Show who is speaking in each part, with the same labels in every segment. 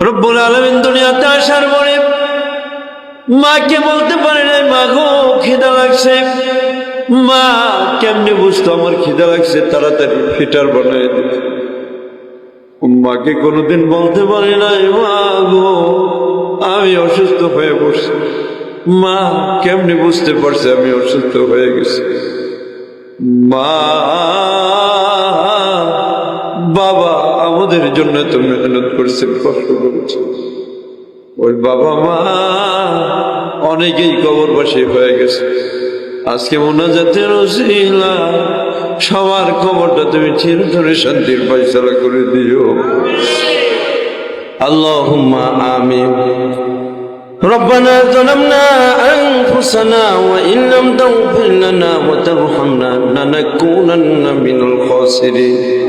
Speaker 1: রব্বুল আলমিন দুনিয়াতে আসার পরে মাকে বলতে পারে নাই, মা গো, খিদা লাগছে। মা, কেমনি বুঝতো আমার খিদা লাগছে? তাড়াতাড়ি ফিটার বানাই দিত মাকে কোনোদিন বলতে পারে নাই, মা গো, আমি অসুস্থ হয়ে পড়ছি। মা, কেমনি বুঝতে পারছে আমি অসুস্থ হয়ে গেছি? মা আমাদের জন্য তো মেহনত করছেন কষ্ট করেছেন ওই বাবা মা অনেকেই কবরবাসী হয়ে গেছে আজকে মোনাজাতের ওসিলা সবার খবরটা তুমি চিরতরে শান্তির ফয়সালা করে দিও আল্লাহুম্মা আমিন ربنا ظلمنا أنفسنا وإن لم تغفر لنا وترحمنا لنكونن من الخاسرين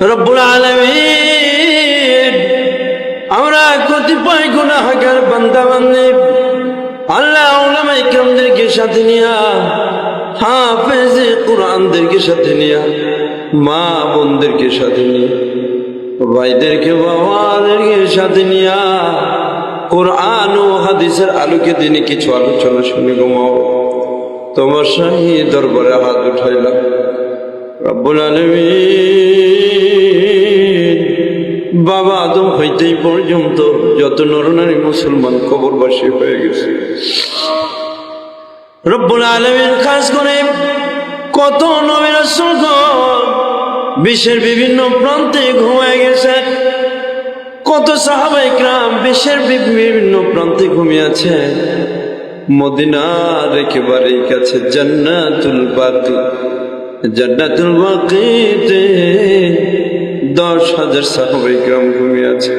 Speaker 1: রব্বুল আলমিন, আমরা কতিপয় গুণাহাগার বান্দা বান্দি আল্লাহ ওলামাই সাথে নিয়া, হাফেজে কোরআনদেরকে সাথে নিয়া, মা বোনদেরকে সাথে নিয়ে, ভাইদেরকে, বাবাদেরকে সাথে নিয়া, কোরআন ও হাদিসের আলোকে দিনে কিছু আলোচনা শুনে ঘুমাও। তোমার সাহি দরবারে হাত উঠাইলাম। রব্বুল আলমিন বাবা আদম হইতেই পর্যন্ত যত নরনারী মুসলমান কবরবাসী হয়ে গেছে। রব্বুল আলমিন খাস করে কত নবীর বিশ্বের বিভিন্ন প্রান্তে ঘুমায় গেছে। কত সাহাবাই গ্রাম বিশ্বের বিভিন্ন প্রান্তে ঘুমিয়েছে মদিনার একেবারে কাছে জান্নাতুল বাকি জান্নাতুল বাকিতে দশ হাজার সাহাবাই গ্রাম ঘুমিয়ে আছে।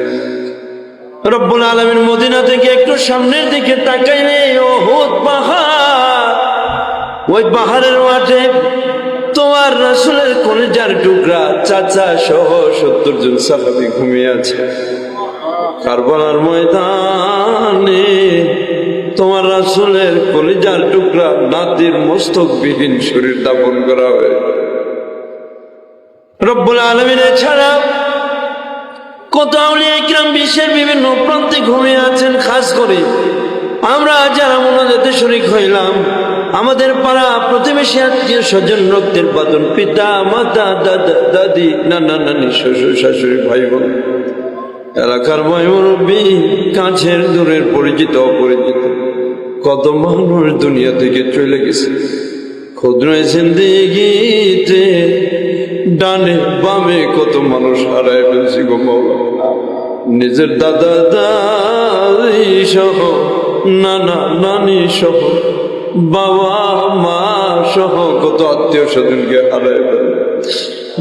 Speaker 1: রব্বুল আলমীর মদিনা থেকে একটু সামনের দিকে তাকাইলে ওহুদ পাহাড়। ওই পাহাড়ের মাঠে তোমার রাসুলের কলেজার টুকরা চাচা সহ সত্তর জন সাহাবি ঘুমিয়ে আছে। কারবালার ময়দানে তোমার রাসুলের কলিজার টুকরা নাতির মস্তক বিহীন শরীর দাপন করা হয় রব্বুল আলমিন ছাড়া কত আউলিয়া বিশ্বের বিভিন্ন প্রান্তে ঘুমিয়ে আছেন, খাস করে আমরা যারা মনোজাতে শরিক হইলাম, আমাদের পাড়া প্রতিবেশী আত্মীয় স্বজন, রক্তের বাদন পিতা, মাতা, দাদা, দাদি, নানা, নানি, শ্বশুর, শাশুড়ি ভাই বোন এলাকার ভাই মুরব্বী কাছের দূরের পরিচিত, অপরিচিত, কত মানুষ দুনিয়া থেকে চলে গেছে। ক্ষুদ্র জিন্দিগিতে ডানে বামে কত মানুষ হারায় ফেলছি গো নিজের দাদা দাদি সহ, নানা নানি সহ, বাবা মা সহ কত আত্মীয় স্বজনকে হারায় ফেলে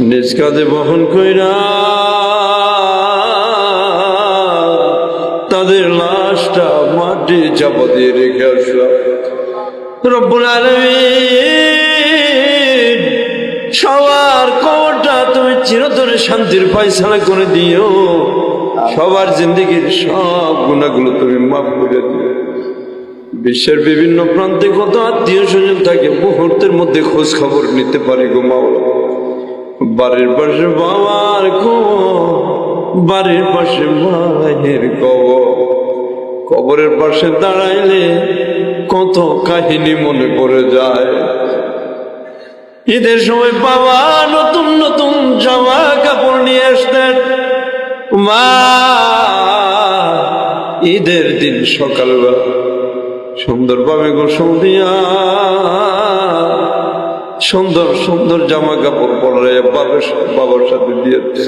Speaker 1: নিজ কাঁধে বহন কইরা তাদের লাশটা মাটি চাপা দিয়ে রেখে আসলাম। রব্বুল আলমিন চিরতরে শান্তির ফয়সালা করে দিও। সবার জিন্দগির সব গুণাগুলো তুমি মাফ করে দিও। বিশ্বের বিভিন্ন প্রান্তে কত আত্মীয় স্বজন থাকে মুহূর্তের মধ্যে খোঁজ খবর নিতে পারি গো মাওলা। বাড়ির পাশে বাবার কবর, বাড়ির পাশে মায়ের কবর। কবরের পাশে দাঁড়াইলে কত কাহিনী মনে পড়ে যায়। ঈদের সময় বাবা নতুন নতুন জামা কাপড় নিয়ে আসতেন। মা, ঈদের দিন সকালবেলা সুন্দরভাবে গোসল দিয়া সুন্দর সুন্দর জামা কাপড় পরে বাবার বাবার সাথে দিয়েছে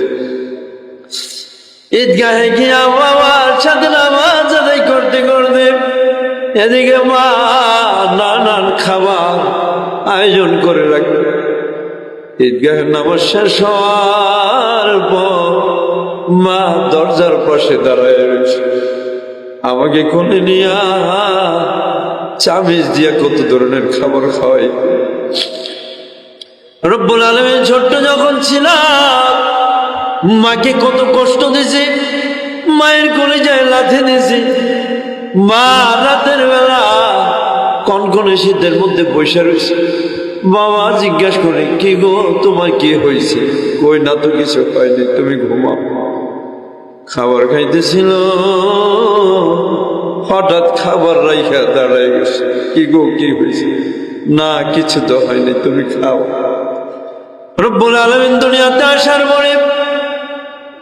Speaker 1: ঈদগাহে গিয়া বাবার সাথে নামাজ আদায় করতে করতে এদিকে মা নানান খাবার আয়োজন করে রাখবে ঈদগাহের নামাজ মা দরজার পাশে দাঁড়ায় রয়েছে। আমাকে কোলে নিয়া চামিজ দিয়া কত ধরনের খাবার খাওয়াই। রব্বুল আলমী ছোট্ট যখন ছিলাম, মাকে কত কষ্ট দিয়েছে, মায়ের কোলে যায় লাথি দিয়েছে। মা রাতের বেলা কনকনে শীতের মধ্যে বসে রয়েছে। বাবা জিজ্ঞাসা করে, কি গো, তোমার কি হয়েছে? কই না তো, কিছু হয়নি, তুমি ঘুমাও। খাবার খাইতেছিল। হঠাৎ খাবার রাইখা দাঁড়ায় গেছে। কি গো, কি হয়েছে? না, কিছু তো হয়নি, তুমি খাও। রব্বুল আলমিন দুনিয়াতে আসার পরে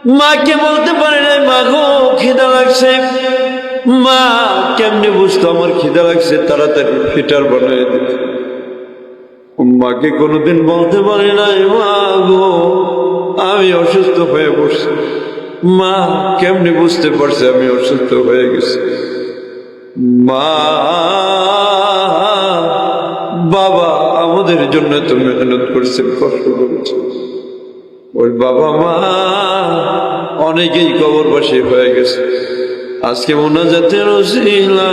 Speaker 1: মাকে বলতে পারে না মা গো, খিদা লাগছে। মা, কেমনি বুঝতো, আমার খিদা লাগছে, তাড়াতাড়ি ফিটার বানিয়ে দিত। মাকে কোনোদিন বলতে পারি নাই, মা গো, আমি অসুস্থ হয়ে পড়ছি। মা কেমনি বুঝতে পারছে আমি অসুস্থ হয়ে গেছি? মা, বাবা আমাদের জন্য তো মেহনত করছেন, কষ্ট করেছে ওই বাবা মা অনেকেই কবরবাসী হয়ে গেছে। আজকে মোনাজাতের ওসিলা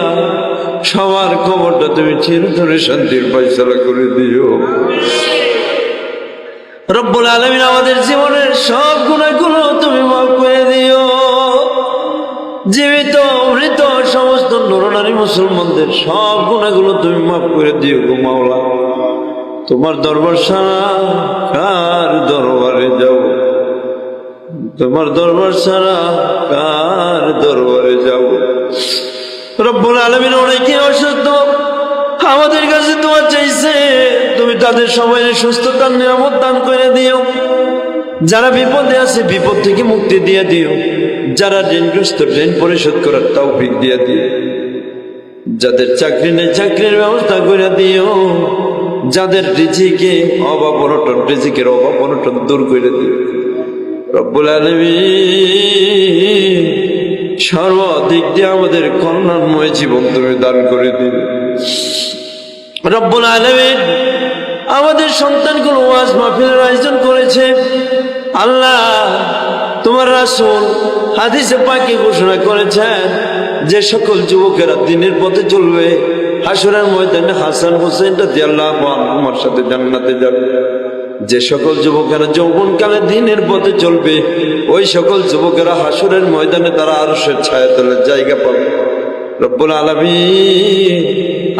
Speaker 1: সবার কবরটা তুমি চিরতরে শান্তির ফয়সালা করে দিও। রব্বুল আলমিন আমাদের জীবনের সব গুণাগুলো তুমি মাফ করে দিও। জীবিত, মৃত, সমস্ত নরনারী মুসলমানদের সব গুণাগুলো তুমি মাফ করে দিও গো মাওলা। তোমার দরবার সারা কার দরবারে যাও? তোমার দরবার সারা কার দরবারে যাব রব্বুল আলমিন অনেকে অসুস্থ। আমাদের কাছে তোমার চাইছে, তুমি তাদের সবাই সুস্থতার নিরাপদ দান করে দিও। যারা বিপদে আছে, বিপদ থেকে মুক্তি দিয়ে দিও। যারা ঋণগ্রস্ত, ঋণ পরিশোধ করার তাও দিয়ে দিও। যাদের চাকরি নেই, চাকরির ব্যবস্থা করে দিও। যাদের রিজিকে অভাব অনটন, রিজিকের অভাব অনটন দূর করে দিও। রব্বুল আলমিন সর্বাধিক দিয়ে আমাদের কল্যাণময় জীবন তুমি দান করে দিবে রব্বুল আলমিন আমাদের সন্তানগুলো ওয়াজ মাহফিলের আয়োজন করেছে। আল্লাহ তোমার রাসূল হাদিসে পাকে ঘোষণা করেছেন যে সকল যুবকেরা দিনের পথে চলবে। হাসুরের ময়দানে হাসান হোসেন রাজি আল্লাহ আমার সাথে জান্নাতে যাবে। যে সকল যুবকেরা যৌবনকালে দিনের পথে চলবে, ওই সকল যুবকেরা হাসুরের ময়দানে তারা আরশের ছায়া তোলার জায়গা পাবে। রব্বুল আলমী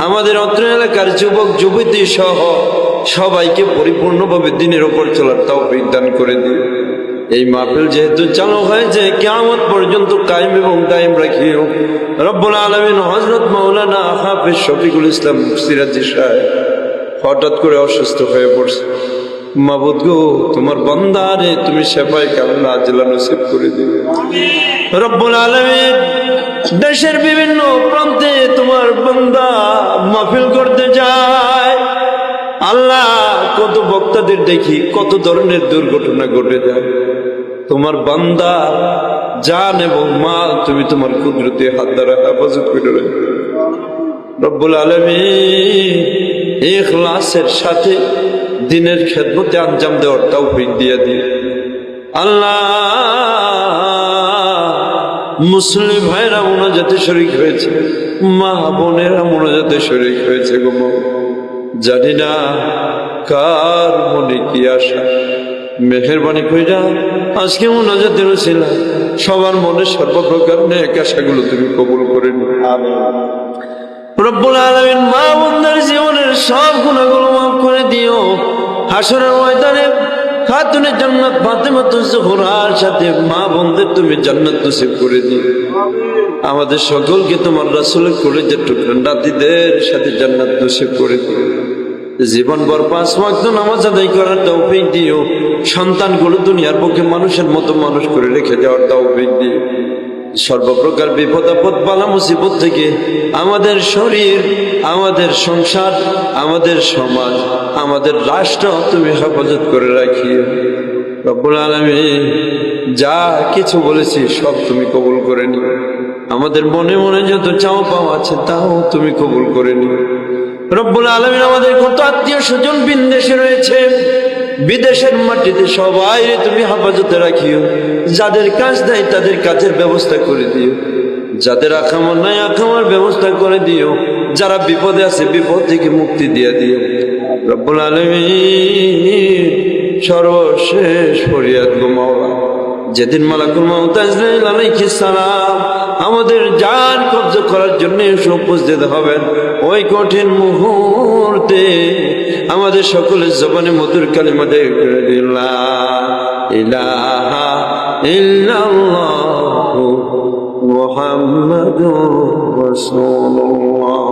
Speaker 1: আমাদের অত্র এলাকার যুবক, যুবতী সহ সবাইকে পরিপূর্ণভাবে দিনের ওপর চলার তাও বিজ্ঞান করে দিও। এই মাহফিল যেহেতু চালু হয়েছে কেমন পর্যন্ত কায়েম এবং কায়েম রাখিও। রব্বুল আলমিন হজরত মৌলানা হাফিজ শফিকুল ইসলাম সিরাজি সাহেব হঠাৎ করে অসুস্থ হয়ে পড়ছে। গো, তোমার বন্দারে তুমি সেপাই কেমন আজলা নসিব করে দিবে রব্বুল আলমিন, দেশের বিভিন্ন প্রান্তে তোমার বন্দা মাহফিল করতে যায়। আল্লাহ কত বক্তাদের দেখি কত ধরনের দুর্ঘটনা ঘটে যায়। তোমার বান্দা জান এবং মাল তুমি তোমার কুদরতি হাত দ্বারা হেফাজত করে রাখো। রব্বুল আলমী ইখলাসের সাথে দিনের খেদমতে আঞ্জাম দেওয়ার তৌফিক দিয়ে দিই আল্লাহ মুসলিম ভাইরা মোনাজাতে শরিক হয়েছে। মা বোনেরা মোনাজাতে শরিক হয়েছে গো জানি না কার মনে কি আশা। মেহেরবানি কইরা আজকে মোনাজাতের ছিল সবার মনে সর্বপ্রকার নেক আশাগুলো তুমি কবুল করে নি রব্বুল আলামিন মা বোনদের জীবনের সব গুণাগুলো মাফ করে দিও। হাসরের ময়দানে খাতুনে জান্নাত, ফাতেমা তুজহুরার সাথে মা বোনদের তুমি জান্নাত নসিব করে দিও। আমাদের সকলকে তোমার রাসূলের করে যে রাতিদের সাথে জান্নাত নসিব করে দিও। জীবন ভর পাঁচ ওয়াক্ত নামাজ আদায় করার তৌফিক দিও। সন্তানগুলো দুনিয়ার পক্ষে মানুষের মতো মানুষ করে রেখে যাওয়ার তৌফিক দিও। সর্বপ্রকার বিপদ আপদ, বালা মুসিবত থেকে আমাদের শরীর, আমাদের সংসার, আমাদের সমাজ, আমাদের রাষ্ট্র তুমি হেফাজত করে রাখিও। রব্বুল আলমী যা কিছু বলেছি সব তুমি কবুল করে নি আমাদের মনে মনে যত চাও পাওয়া আছে তাও তুমি কবুল করে নি রব্বুল আলমিন আমাদের কত আত্মীয় স্বজন বিদেশে রয়েছে বিদেশের মাটিতে সবাই তুমি হেফাজতে রাখিও। যাদের কাজ দেয় তাদের কাজের ব্যবস্থা করে দিও। যাদের আকামার নাই আকামার ব্যবস্থা করে দিও। যারা বিপদে আছে, বিপদ থেকে মুক্তি দিয়ে দিও। রব্বুল আলমীর সর্বশেষ ফরিয়াদ গো মাওলা যেদিন মালাকুল সালাম আমাদের জান কবজা করার জন্য উপস্থিত হবেন। ওই কঠিন মুহূর্তে আমাদের সকলের জবানে মধুর করে দিল্লাহ ইলাহা ইল্লাল্লাহু রাসূলুল্লাহ।